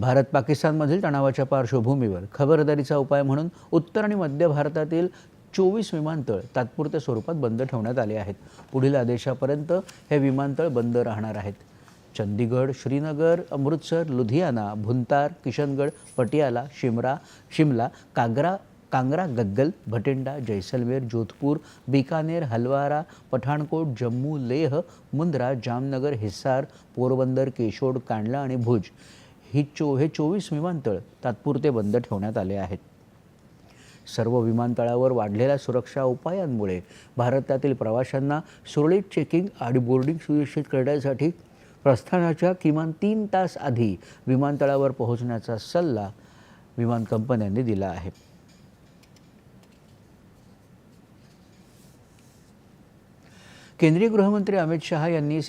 भारत पाकिस्तानमधील तणावाच्या पार्श्वभूमीवर खबरदारीचा उपाय म्हणून उत्तर आणि मध्य भारतातील चोवीस विमानतळ तात्पुरत्या स्वरूपात बंद ठेवण्यात आले आहेत. पुढील आदेशापर्यंत हे विमानतळ बंद राहणार आहेत. चंदीगड श्रीनगर अमृतसर लुधियाना भुंतार किशनगड पटियाला शिमरा शिमला कागरा कांगरा गद्गल भटिंडा जैसलमेर जोधपूर बिकानेर हलवारा पठाणकोट जम्मू लेह मुंद्रा जामनगर हिसार पोरबंदर केशोड कांडला आणि भुज. ही चो हे चोवीस विमानतळ तात्पुरते बंद ठेवण्यात आले आहेत. सर्व विमानतळावर वाढलेल्या सुरक्षा उपायांमुळे भारतातील प्रवाशांना सुरळीत चेकिंग आणि बोर्डिंग सुनिश्चित करण्यासाठी प्रस्थानाच्या किमान तीन तास आधी विमानतळावर पोहोचण्याचा सल्ला विमान कंपन्यांनी दिला आहे. केंद्रीय गृहमंत्री अमित शहा यांनी